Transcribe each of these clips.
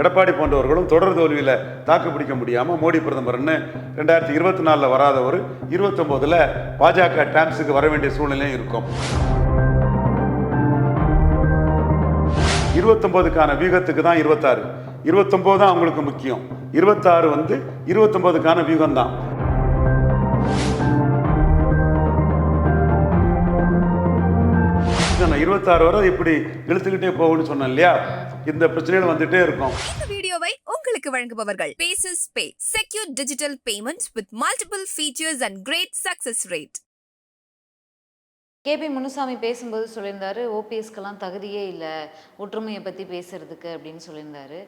எடப்பாடி போன்றவர்களும் தொடர் தோல்வியில் தாக்கு பிடிக்க முடியாமல் மோடி பிரதமர்னு ரெண்டாயிரத்தி இருபத்தி நாலில் வராதவர் இருபத்தொம்போதில் பாஜக டாம்ஸுக்கு வர வேண்டிய சூழ்நிலையும் இருக்கும். இருபத்தொம்போதுக்கான வியூகத்துக்கு தான் இருபத்தாறு. இருபத்தொம்போது தான் அவங்களுக்கு முக்கியம். இருபத்தாறு வந்து இருபத்தொம்போதுக்கான வியூகம் தான் இருபத்தாறு வரை இப்படி இழுத்துக்கிட்டே போகும்னு சொன்னேன் இல்லையா? இந்த பிரச்சனைகள் வந்துட்டே இருக்கும். இந்த வீடியோவை உங்களுக்கு வழங்குபவர்கள் bases pay secure digital payments with multiple features and great success rate K P Munusamy பேசும்போது சொல்லியிருந்தாரு ஓபிஎஸ்க்கெல்லாம் தகுதியே இல்லை ஒற்றுமையை பற்றி பேசுறதுக்கு அப்படின்னு சொல்லியிருந்தாரு.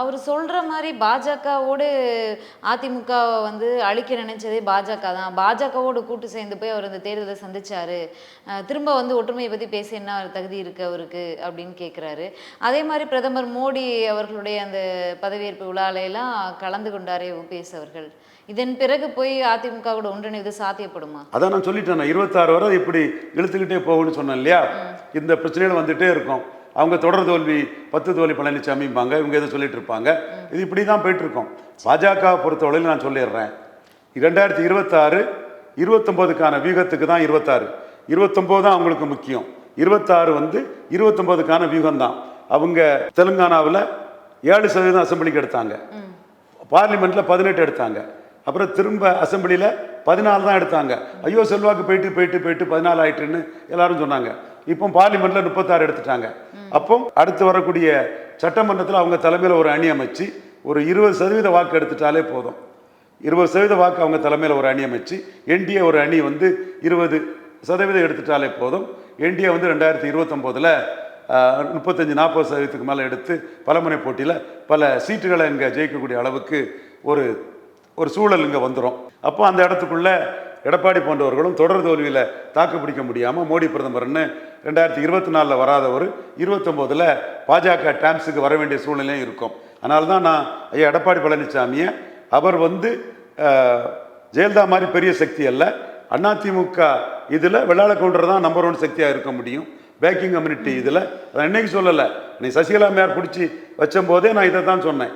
அவர் சொல்கிற மாதிரி பாஜகவோடு அதிமுகவை வந்து அழிக்க நினைச்சதே பாஜக தான். பாஜகவோடு கூட்டு சேர்ந்து போய் அவர் அந்த தேர்தலை சந்திச்சாரு. திரும்ப வந்து ஒற்றுமையை பற்றி பேச என்ன தகுதி இருக்கு அவருக்கு அப்படின்னு கேட்குறாரு அதே மாதிரி பிரதமர் மோடி அவர்களுடைய அந்த பதவியேற்பு விழாலையெல்லாம் கலந்து கொண்டாரே ஓபிஎஸ் அவர்கள். இதன் பிறகு போய் அதிமுக கூட ஒன்றிணைவது சாத்தியப்படுமா? அதான் நான் சொல்லிட்டேன் இருபத்தாறு வரை இப்படி இழுத்துக்கிட்டே போகும்னு சொன்னேன் இல்லையா? இந்த பிரச்சனைகள் வந்துட்டே இருக்கும். அவங்க தொடர் தோல்வி பத்து தோல்வி பழனிசாமிம்பாங்க இவங்க எதை சொல்லிட்டு இருப்பாங்க இது இப்படி தான் போயிட்டு இருக்கோம் பாஜக பொறுத்தவரையில் நான் சொல்லிடுறேன். ரெண்டாயிரத்தி இருபத்தாறு இருபத்தொம்போதுக்கான வியூகத்துக்கு தான் இருபத்தாறு. இருபத்தொம்போது தான் அவங்களுக்கு முக்கியம். இருபத்தாறு வந்து இருபத்தொம்போதுக்கான வியூகம் தான் அவங்க தெலுங்கானாவில் ஏழு சதவீதம் அசம்பிளிக்கு எடுத்தாங்க. பார்லிமெண்ட்டில் பதினெட்டு எடுத்தாங்க. அப்புறம் திரும்ப அசம்பிளியில் பதினாலு தான் எடுத்தாங்க. ஐயோ செல்வாக்கு போயிட்டு போயிட்டு போயிட்டு பதினாலு ஆயிட்டுன்னு எல்லாரும் சொன்னாங்க. இப்போ பார்லிமெண்ட்டில் முப்பத்தாறு எடுத்துட்டாங்க. அப்போ அடுத்து வரக்கூடிய சட்டமன்றத்தில் அவங்க தலைமையில் ஒரு அணி அமைச்சு ஒரு இருபது சதவீத வாக்கு எடுத்துட்டாலே போதும். இருபது சதவீத வாக்கு அவங்க தலைமையில் ஒரு அணி அமைச்சு என்டிஏ ஒரு அணி வந்து இருபது சதவீதம் எடுத்துட்டாலே போதும். என்டிஏ வந்து ரெண்டாயிரத்தி இருபத்தொம்போதில் முப்பத்தஞ்சு நாற்பது சதவீதத்துக்கு மேலே எடுத்து பலமுனை போட்டியில் பல சீட்டுகளை இங்கே ஜெயிக்கக்கூடிய அளவுக்கு ஒரு ஒரு சூழல் இங்கே வந்துடும் அப்போ அந்த இடத்துக்குள்ள எடப்பாடி போன்றவர்களும் தொடர் தோல்வியில் தாக்கு பிடிக்க முடியாமல் மோடி பிரதமர்னு ரெண்டாயிரத்தி இருபத்தி நாலில் வராதவர் இருபத்தொம்போதில் பாஜக டாம்ஸுக்கு வர வேண்டிய சூழ்நிலையும் இருக்கும். அதனால தான் நான் ஐயா எடப்பாடி பழனிசாமியை அவர் வந்து ஜெயலலிதா மாதிரி பெரிய சக்தி அல்ல. அதிமுக இதில் வெள்ளாள கவுண்டர் தான் நம்பர் ஒன் சக்தியாக இருக்க முடியும். பேக்கிங் கம்யூனிட்டி இதில். அதை இன்னைக்கு சொல்லலை. நீ சசிகலா மேயர் பிடிச்சி வச்சம்போதே நான் இதை தான் சொன்னேன்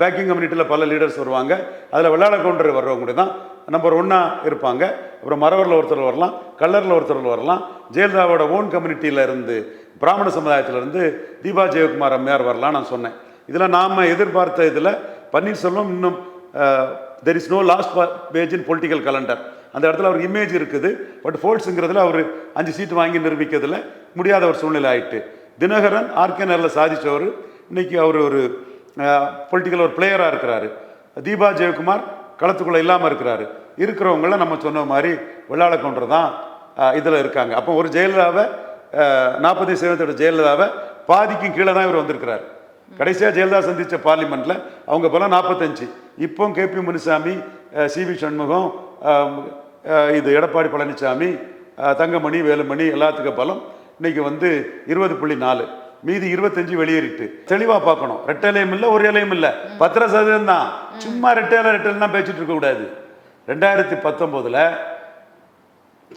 பேக்கிங் கம்யூனிட்டியில் பல லீடர்ஸ் வருவாங்க. அதில் வெள்ளாள கவுண்டர் வர்றவங்க தான் நம்பர் ஒன்றா இருப்பாங்க. அப்புறம் மறவரில் ஒருத்தர் வரலாம் கல்லரில் ஒருத்தர் வரலாம் ஜெயலலிதாவோட ஓன் கம்யூனிட்டியில இருந்து பிராமண சமுதாயத்திலிருந்து தீபா ஜெயக்குமார் அம்மையார் வரலாம் நான் சொன்னேன். இதில் நாம் எதிர்பார்த்த இதில் பன்னீர்செல்வம் இன்னும் there is no last page in political calendar அந்த இடத்துல அவருக்கு இமேஜ் இருக்குது. பட் ஃபோல்ட்ஸுங்கிறதுல அவர் அஞ்சு சீட்டு வாங்கி நிரூபிக்கிறதுல முடியாத ஒரு சூழ்நிலை ஆயிட்டு. தினகரன் ஆர்கே நகரில் சாதித்தவர் இன்னைக்கு அவர் ஒரு பொலிட்டிக்கல் ஒரு பிளேயராக இருக்கிறாரு. தீபா ஜெயக்குமார் களத்துக்குள்ளே இல்லாமல் இருக்கிறாரு. இருக்கிறவங்கள நம்ம சொன்ன மாதிரி வெள்ளாள கவுண்டர் தான் இதில் இருக்காங்க. அப்போ ஒரு ஜெயலலிதாவை நாற்பத்தி சதவீதத்தோட ஜெயலலிதாவை பாதிக்கும் கீழே தான் இவர் வந்திருக்கிறார். கடைசியாக ஜெயலலிதா சந்தித்த பார்லிமெண்ட்டில் அவங்க பலம் நாற்பத்தஞ்சு. இப்போ KP Munusamy C V Shanmugam இது எடப்பாடி பழனிசாமி தங்கமணி வேலுமணி எல்லாத்துக்கும் பலம். இன்னைக்கு வந்து இருபது புள்ளி நாலு. மீதி இருபத்தஞ்சு வெளியேறிட்டு. தெளிவாக பார்க்கணும். ரெட்டலையும் இல்லை ஒரு இலையும் இல்லை. பத்திர சதவீதம் தான் சும்மா ரெட்டை இலை தான் பேசிட்டு இருக்கக்கூடாது ரெண்டாயிரத்தி பத்தொம்போதில்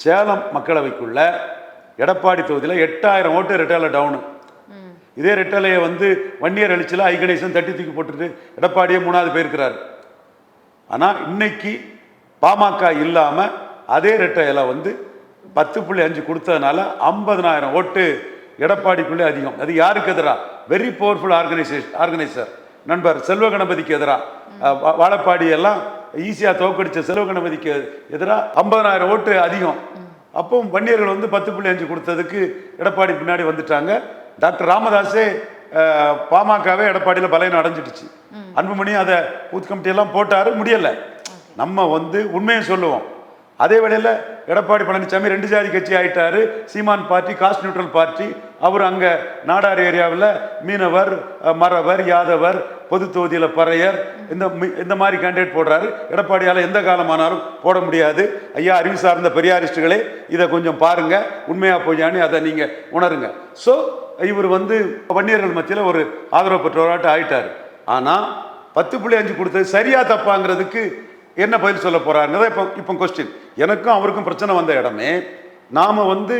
சேலம் மக்களவைக்குள்ள எடப்பாடி தொகுதியில் எட்டாயிரம் ஓட்டு ரெட்டால டவுனு. இதே ரெட்டலையை வந்து வன்னியர் அழிச்சில் ஐ கணேசன் தட்டி தூக்கி போட்டுட்டு எடப்பாடியே மூணாவது போயிருக்கிறார். ஆனால் இன்னைக்கு பாமக இல்லாமல் அதே ரெட்டையில வந்து பத்து புள்ளி அஞ்சு கொடுத்ததுனால ஐம்பதனாயிரம் ஓட்டு எடப்பாடிக்குள்ளே அதிகம். அது யாருக்கு எதிராக வெரி பவர்ஃபுல் ஆர்கனைசேஷன் ஆர்கனைசர் நண்பர் செல்வ கணபதிக்கு எதிராக வாழப்பாடி எல்லாம் ஈஸியாக தோக்கடிச்ச செல்வ கணபதிக்கு எதிராக ஐம்பதனாயிரம் ஓட்டு அதிகம். அப்போ வன்னியர்கள் வந்து பத்து புள்ளி அஞ்சு கொடுத்ததுக்கு எடப்பாடி பின்னாடி வந்துட்டாங்க. டாக்டர் ராமதாஸே பாமகவே எடப்பாடியில் பலையன் அடைஞ்சிடுச்சு. அன்புமணி அதை பூத் கமிட்டி எல்லாம் போட்டாரு முடியல. நம்ம வந்து உண்மையை சொல்லுவோம். அதே வேளையில் எடப்பாடி பழனிசாமி ரெண்டு ஜாதி கட்சி ஆகிட்டார் Seeman party caste neutral party. அவர் அங்கே நாடார் ஏரியாவில் மீனவர் மறவர் யாதவர் பொது தொகுதியில் பறையர் இந்த மி- இந்த மாதிரி கேண்டிடேட் போடுறாரு. எடப்பாடியால் எந்த காலமானாலும் போட முடியாது. ஐயா அறிவு சார்ந்த பெரியாரிஸ்டுகளே இதை கொஞ்சம் பாருங்கள் உண்மையாக பொய்யான்னு அதை நீங்கள் உணருங்க. ஸோ இவர் வந்து வன்னியர்கள் மத்தியில் ஒரு ஆதரவு பெற்றவராட்டு ஆயிட்டார். ஆனால் பத்து புள்ளி அஞ்சு கொடுத்தது சரியா தப்பாங்கிறதுக்கு என்ன பதில் சொல்ல போறாருங்கிறத இப்போ இப்போ கொஸ்டின் எனக்கும் அவருக்கும் பிரச்சனை வந்த இடமே நாம வந்து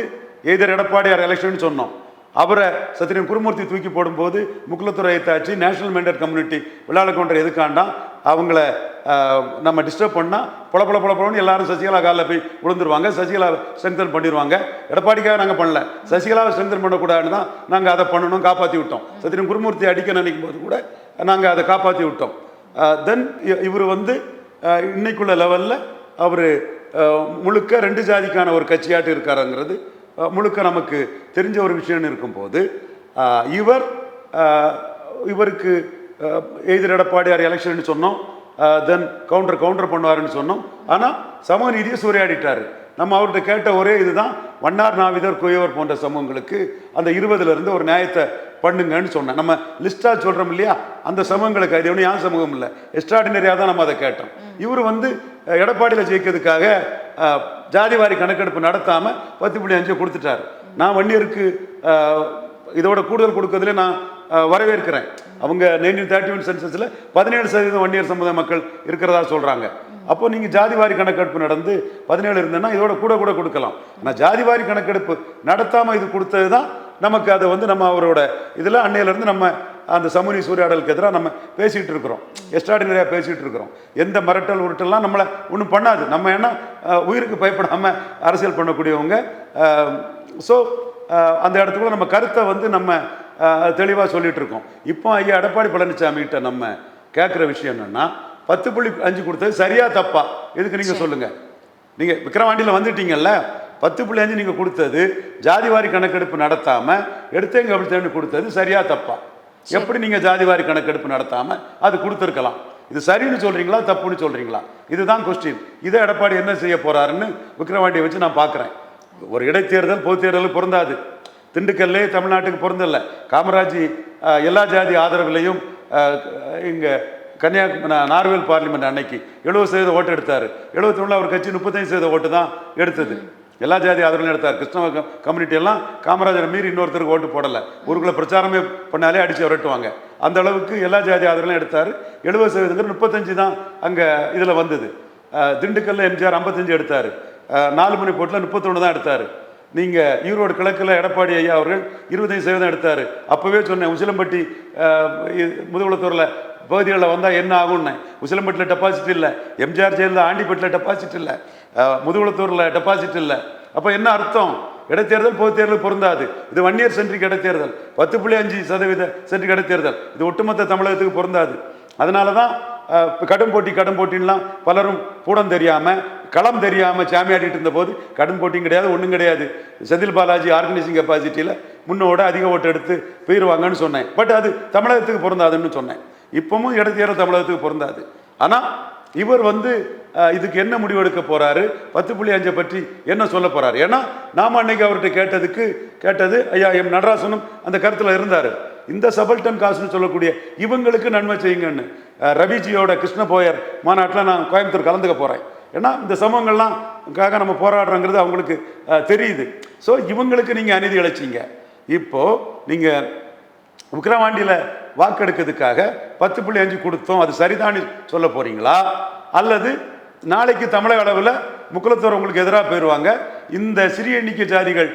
எதிர் எடப்பாடியார் எலெக்ஷன் சொன்னோம். அவரை சத்திரியன் குருமூர்த்தி தூக்கி போடும்போது முக்குலத்துறை ஐத்தாச்சி நேஷனல் மெண்டட் கம்யூனிட்டி விளையாட கொண்ட எதுக்காண்டா அவங்கள நம்ம டிஸ்டர்ப் பண்ணால் பொல பொல பொல பொலன்னு எல்லாரும் சசிகலா காலில் போய் விழுந்துருவாங்க சசிகலா ஸ்ட்ரென்தன் பண்ணிடுவாங்க எடப்பாடிக்காக நாங்கள் பண்ணல. சசிகலாவை ஸ்ட்ரென்தன் பண்ணக்கூடாதுன்னு தான் நாங்கள் அதை பண்ணணும் காப்பாற்றி விட்டோம். சத்திரியன் குருமூர்த்தி அடிக்க நினைக்கும் போது கூட நாங்கள் அதை காப்பாற்றி விட்டோம். தென் இவர் வந்து இன்னைக்குள்ள லெவலில் அவர் முழுக்க ரெண்டு ஜாதிக்கான ஒரு கட்சியாட்டு இருக்காருங்கிறது முழுக்க நமக்கு தெரிஞ்ச ஒரு விஷயம்னு இருக்கும்போது இவர் இவருக்கு எதிர் எடப்பாடியார் எலெக்ஷன் சொன்னோம் தென் கவுண்டர் கவுண்டர் பண்ணுவாருன்னு சொன்னோம். ஆனால் சமூக நீதியை சூறையாடிட்டாரு. நம்ம அவர்கிட்ட கேட்ட ஒரே இதுதான் வண்ணார் நாவிதர் குயவர் போன்ற சமூகங்களுக்கு அந்த இருபதுல இருந்து ஒரு நியாயத்தை பண்ணுங்கன்னு சொன்னேன். நம்ம லிஸ்ட்டாக சொல்கிறோம் இல்லையா? அந்த சமூகங்களுக்கு அது ஒன்றும் யான் சமூகம் இல்லை? எக்ஸ்ட்ராடினரியாக தான் நம்ம அதை கேட்டோம். இவர் வந்து எடப்பாடியில் ஜெயிக்கிறதுக்காக ஜாதிவாரி கணக்கெடுப்பு நடத்தாமல் பத்து புள்ளி அஞ்சு கொடுத்துட்டாரு. நான் வன்னியருக்கு இதோட கூடுதல் கொடுக்கறதுல நான் வரவேற்கிறேன். அவங்க நைன்டீன் தேர்ட்டி ஒன் சென்சஸில் பதினேழு சதவீதம் வன்னியர் சமுதாய மக்கள் இருக்கிறதா சொல்கிறாங்க அப்போ நீங்கள் ஜாதிவாரி கணக்கெடுப்பு நடந்து பதினேழு இருந்ததுன்னா இதோட கூட கூட கொடுக்கலாம். ஆனால் ஜாதிவாரி கணக்கெடுப்பு நடத்தாமல் இது கொடுத்தது தான் நமக்கு அதை வந்து நம்ம அவரோட இதில் அன்னையிலேருந்து நம்ம அந்த சமூக சூறையாடலுக்கு எதிராக நம்ம பேசிகிட்டு இருக்கிறோம். எக்ஸ்ட்ராடினரியாக பேசிகிட்டு இருக்கிறோம். எந்த மிரட்டல் உருட்டெல்லாம் நம்மளை ஒன்றும் பண்ணாது. நம்ம என்ன அஹ், உயிருக்கு பயப்படாமல் அரசியல் பண்ணக்கூடியவங்க ஸோ அந்த இடத்துக்குள்ள நம்ம கருத்தை வந்து நம்ம தெளிவாக சொல்லிட்டு இருக்கோம். இப்போ ஐயா எடப்பாடி பழனிசாமிகிட்ட நம்ம கேட்குற விஷயம் என்னன்னா பத்து புள்ளி அஞ்சு கொடுத்தது சரியா தப்பா? எதுக்கு நீங்கள் சொல்லுங்கள் நீங்கள் விக்ரவாண்டியில் வந்துட்டீங்கல்ல? பத்து புள்ளி அஞ்சு நீங்கள் கொடுத்தது ஜாதிவாரி கணக்கெடுப்பு நடத்தாமல் எடுத்தேங்க அப்படி கொடுத்தது சரியா தப்பா? எப்படி நீங்கள் ஜாதிவாரி கணக்கெடுப்பு நடத்தாமல் அது கொடுத்துருக்கலாம்? இது சரின்னு சொல்கிறீங்களா தப்புன்னு சொல்கிறீங்களா இதுதான் கொஸ்டின் இதை எடப்பாடி என்ன செய்ய போறாருன்னு விக்ரவாண்டியை வச்சு நான் பார்க்குறேன் ஒரு இடைத்தேர்தல் பொது தேர்தல் பொருந்தாது. திண்டுக்கல்லே தமிழ்நாட்டுக்கு பொருந்தல. காமராஜ் எல்லா ஜாதி ஆதரவுலையும் இங்கே கன்னியாகுமரி நார்வேல் பார்லிமெண்ட் அன்னைக்கு எழுபது சதவீத ஓட்டு எடுத்தார். எழுபத்தி அவர் கட்சி முப்பத்தஞ்சு சதவீத ஓட்டு தான் எடுத்தது. எல்லா ஜாதி ஆதரவுலையும் எடுத்தார். கிருஷ்ணவ கம்யூனிட்டி எல்லாம் காமராஜரை மீறி இன்னொருத்தருக்கு ஓட்டு போடலை. ஊருக்குள்ள பிரச்சாரமே பண்ணாலே அடித்து விரட்டுவாங்க. அந்த அளவுக்கு எல்லா ஜாதி ஆதரவுலையும் எடுத்தார். எழுபது சதவீதங்கிறது முப்பத்தஞ்சு தான் அங்கே இதில் வந்தது. திண்டுக்கல்ல எம்ஜிஆர் ஐம்பத்தஞ்சு எடுத்தார். நாலு மணி போட்டில் முப்பத்தொன்று தான் எடுத்தார். நீங்கள் ஈரோடு கிழக்கில் எடப்பாடி ஐயா அவர்கள் இருபத்தஞ்சு சதவீதம் எடுத்தார். அப்போவே சொன்னேன் உசிலம்பட்டி முதுகுளத்தூரில் பகுதிகளில் வந்தால் என்ன ஆகும்னு. உசிலம்பட்டியில் டெபாசிட் இல்லை. எம்ஜிஆர் ஜெயிலில் ஆண்டிப்பட்டில் டெபாசிட் இல்லை. முதுகுளத்தூரில் டெபாசிட் இல்லை. அப்போ என்ன அர்த்தம்? இடைத்தேர்தல் பொது தேர்தல் பொருந்தாது. இது வன்னியர் சென்ட்ரிக் இடைத்தேர்தல். பத்து புள்ளி அஞ்சு சதவீத சென்ட்ரிக் இடைத்தேர்தல். இது ஒட்டுமொத்த தமிழகத்துக்கு பொருந்தாது. அதனால தான் கடும் போட்டி கடும் போட்டின்லாம் பலரும் கூடம் தெரியாமல் களம் தெரியாமல் சாமியாடிட்டு இருந்தபோது கடும் போட்டியும் கிடையாது ஒன்றும் கிடையாது. செந்தில் பாலாஜி ஆர்கனைசிங் கெப்பாசிட்டியில் முன்னோட அதிக ஓட்டு எடுத்து போயிடுவாங்கன்னு சொன்னேன். பட் அது தமிழகத்துக்கு பொருந்தாதுன்னு சொன்னேன். இப்பவும் இடைத்தேர்தல் தமிழகத்துக்கு பொருந்தாது. ஆனால் இவர் வந்து இதுக்கு என்ன முடிவெடுக்க போறாரு? பத்து புள்ளி அஞ்சை பற்றி என்ன சொல்ல போறாரு? ஏன்னா நாம அன்னைக்கு அவர்கிட்ட கேட்டதுக்கு கேட்டது ஐயா எம் நடராசனும் அந்த கருத்தில் இருந்தார். இந்த சபல்டன் காசுன்னு சொல்லக்கூடிய இவங்களுக்கு நன்மை செய்யுங்கன்னு. ரவிஜியோட கிருஷ்ண போயர் மாநாட்டில் நான் கோயம்புத்தூர் கலந்துக்க போகிறேன் ஏன்னா இந்த சமூகங்கள்லாம் காக நம்ம போராடுறோங்கிறது அவங்களுக்கு தெரியுது. ஸோ இவங்களுக்கு நீங்கள் அநீதி இழைச்சிங்க. இப்போ நீங்கள் விக்கிரவாண்டியில் வாக்கெடுக்கிறதுக்காக பத்து புள்ளி அஞ்சு கொடுத்தோம். அது சரிதான்னு சொல்ல போகிறீங்களா அல்லது நாளைக்கு தமிழக அளவில் முக்குலத்தோர் உங்களுக்கு எதிராக போயிடுவாங்க இந்த சிறிய எண்ணிக்கை ஜாதிகள்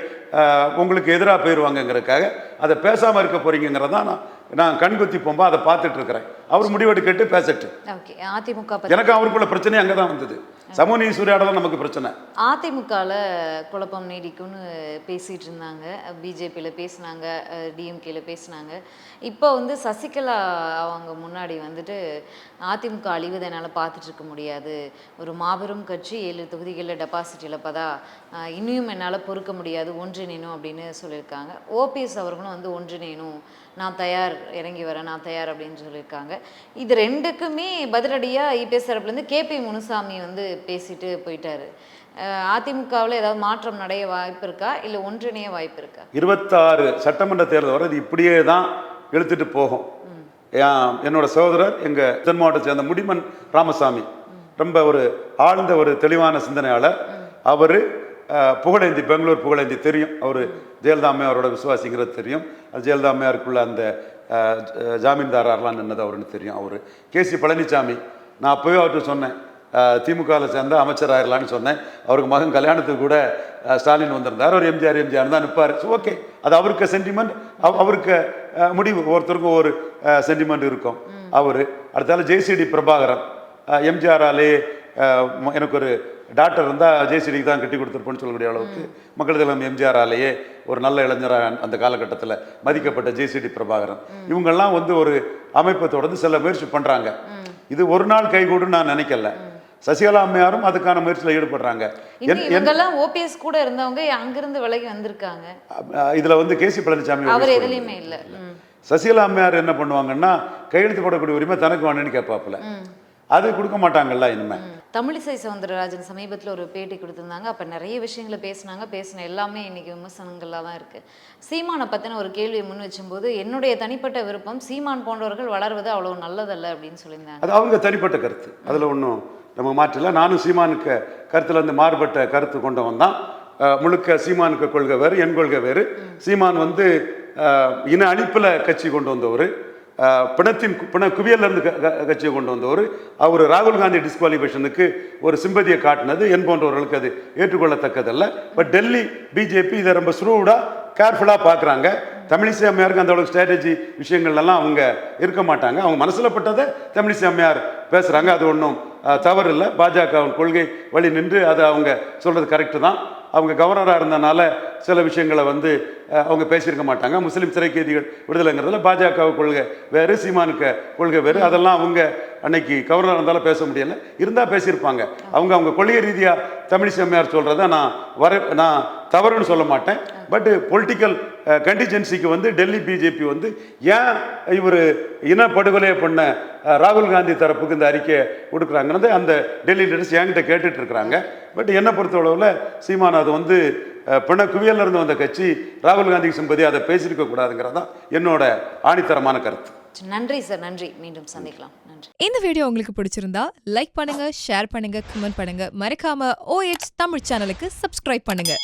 உங்களுக்கு எதிராக போயிடுவாங்கங்கிறதுக்காக அதை பேசாமல் இருக்க போகிறீங்கிறதான் நான் நான் கண்குத்தி போம்பா அதை பார்த்துட்ருக்குறேன் அவர் முடிவெடுக்கட்டு பேசட்டு. ஓகே அதிமுக எனக்கு அவருக்குள்ள பிரச்சனை அங்கே தான் வந்தது. சமூக நீதி சூறையாடலாம் நமக்கு பிரச்சனை. அதிமுகவில் குழப்பம் நீடிக்கும்னு பேசிட்டு இருந்தாங்க. பிஜேபியில் பேசினாங்க டிஎம்கேல பேசினாங்க. இப்போ வந்து சசிகலா அவங்க முன்னாடி வந்துட்டு அதிமுக அழிவதை என்னால் பார்த்துட்டு இருக்க முடியாது. ஒரு மாபெரும் கட்சி ஏழு தொகுதிகளில் டெபாசிட் இழப்பதா? இன்னும் என்னால் பொறுக்க முடியாது. ஒன்றிணைணும் அப்படின்னு சொல்லியிருக்காங்க. ஓபிஎஸ் அவர்களும் வந்து ஒன்றிணைணும் நான் தயார் இறங்கி வரேன் நான் தயார் அப்படின்னு சொல்லியிருக்காங்க. இது ரெண்டுக்குமே பதிலடியாக இபிஎஸ் தரப்புலேருந்து கேபி முனுசாமி வந்து பேசிட்டு போயிட்டாரு. அதிமுகவில் ஏதாவது மாற்றம் நடைய வாய்ப்பு இருக்கா? இல்லை ஒன்றிணைய வாய்ப்பு இருக்கா? இருபத்தாறு சட்டமன்ற தேர்தல் வரை இது இப்படியே தான் இழுத்துட்டு போகும். என்னோட சகோதரர் எங்க தென் மாவட்டத்தை சேர்ந்த முடிமன் ராமசாமி. ரொம்ப ஒரு ஆழ்ந்த ஒரு தெளிவான சிந்தனையாளர் அவர் புகழேந்தி பெங்களூர் புகழேந்தி தெரியும். அவர் ஜெயலலிதா அம்மையாரோட விசுவாசிங்கிறது தெரியும். அது ஜெயலலிதா அம்மையாருக்குள்ள அந்த ஜாமீன்தாரர்லாம் நின்னது அவருன்னு தெரியும் அவர். கேசி பழனிசாமி நான் அப்போவே அவர்கிட்ட சொன்னேன். திமுகவில் சேர்ந்த அமைச்சர் ஆயிரலான்னு சொன்னேன். அவருக்கு மகன் கல்யாணத்துக்கு கூட ஸ்டாலின் வந்திருந்தார். அவர் எம்ஜிஆர் எம்ஜிஆர் தான் நிற்பார் ஸோ ஓகே. அது அவருக்கு சென்டிமெண்ட் அவருக்கு முடிவு. ஒவ்வொருத்தருக்கும் ஒரு சென்டிமெண்ட் இருக்கும். அவர். அடுத்தால ஜேசிடி பிரபாகரன். எம்ஜிஆராலே எனக்கு ஒரு டாக்டர் இருந்தால் ஜேசிடிக்கு தான் கட்டி கொடுத்துருப்போன்னு சொல்லக்கூடிய அளவுக்கு மக்கள் தலைவர் எம்ஜிஆராலேயே ஒரு நல்ல இளைஞராக அந்த காலகட்டத்தில் மதிக்கப்பட்ட ஜேசிடி பிரபாகரன். இவங்கெல்லாம் வந்து ஒரு அமைப்பை தொடர்ந்து சில முயற்சி பண்ணுறாங்க இது ஒரு நாள் கைகூடுன்னு நான் நினைக்கல. சசிகலா அம்மையாரும் அதுக்கான முயற்சியில் ஈடுபடுறாங்க. இவங்கெல்லாம் ஓபிஎஸ் கூட இருந்தவங்க அங்கிருந்து விலகி வந்திருக்காங்க. இதுல வந்து கேசி பழனிசாமி அவர் எதுலயுமே இல்ல. சசிகலா அம்மையார் என்ன பண்ணுவாங்கன்னா கையெழுத்து போடக்கூடிய உரிமை தனக்கு வேணும்னு கேட்பாப்புல. அது கொடுக்க மாட்டாங்கல்ல இனிமே. தமிழிசை சவுந்தரராஜன் சமீபத்தில் ஒரு பேட்டி கொடுத்திருந்தாங்க. அப்போ நிறைய விஷயங்களை பேசுனாங்க. பேசின எல்லாமே இன்னைக்கு விமர்சனங்களாக தான் இருக்கு. சீமானை பற்றின ஒரு கேள்வியை முன் வச்சும்போது என்னுடைய தனிப்பட்ட விருப்பம் சீமான் போன்றவர்கள் வளர்வது அவ்வளோ நல்லதல்ல அப்படின்னு சொல்லியிருந்தாங்க. அது அவங்க தனிப்பட்ட கருத்து. அதில் ஒன்றும் நம்ம மாற்றல நானும் சீமானுக்கு கருத்துல இருந்து மாறுபட்ட கருத்து கொண்டவன் தான். முழுக்க சீமானுக்கு கொள்கை வேறு என் கொள்கை வேறு. சீமான் வந்து இன அழிப்பில் கட்சி கொண்டு வந்தவர். பிணத்தின் பிண குவியலேருந்து க- கட்சியை கொண்டு வந்தவர். அவர் ராகுல் காந்தி டிஸ்குவாலிஃபிகேஷனுக்கு ஒரு சிம்பதியை காட்டினது. என் போன்றவர்களுக்கு அது ஏற்றுக்கொள்ளத்தக்கதல்ல. பட் டெல்லி பிஜேபி இதை ரொம்ப ஸ்ரூவுடாக கேர்ஃபுல்லாக பார்க்குறாங்க. தமிழிசை அம்மையாருக்கு அந்த அளவுக்கு ஸ்ட்ராட்டஜி விஷயங்கள்லாம் அவங்க இருக்க மாட்டாங்க. அவங்க மனசில் பட்டதை தமிழிசை அம்மையார் பேசுகிறாங்க அது ஒன்றும் தவறு இல்லை பாஜக கொள்கை வழி நின்று அதை அவங்க சொல்கிறது கரெக்டு தான். அவங்க கவர்னராக இருந்தனால சில விஷயங்களை வந்து அவங்க பேசியிருக்க மாட்டாங்க. முஸ்லீம் சிறை கைதிகள் விடுதலைங்கிறதுல பாஜக கொள்கை வேறு சீமானுக்கு கொள்கை வேறு. அதெல்லாம் அவங்க அன்னைக்கு கவர்னர் இருந்தாலும் பேச முடியல. இருந்தால் பேசியிருப்பாங்க. அவங்க அவங்க கொள்கை ரீதியாக தமிழிசை அம்மையார் சொல்கிறத நான் வர நான் தவறுன்னு சொல்ல மாட்டேன். பட் பொலிட்டிக்கல் கண்டிஜென்சிக்கு வந்து டெல்லி பிஜேபி வந்து ஏன் இவர் இனப்படுகொலையை பண்ண ராகுல் காந்தி தரப்புக்கு இந்த அறிக்கையை கொடுக்குறாங்கன்னு அந்த டெல்லி லீடர்ஸ் என்கிட்ட கேட்டுட்டு இருக்கிறாங்க. பட் என்னை பொறுத்தளவில் சீமான் அது வந்து பிண குவியல்ல இருந்து வந்த கட்சி ராகுல் காந்திக்கு சிம்பதி அதை பேசியிருக்க கூடாதுங்கிறது தான் என்னோட ஆணித்தரமான கருத்து. நன்றி சார் நன்றி. மீண்டும் சந்திக்கலாம். நன்றி. இந்த வீடியோ உங்களுக்கு பிடிச்சிருந்தா லைக் பண்ணுங்க ஷேர் பண்ணுங்க கமெண்ட் பண்ணுங்க. மறக்காம OH தமிழ் சேனலுக்கு சப்ஸ்கிரைப் பண்ணுங்க.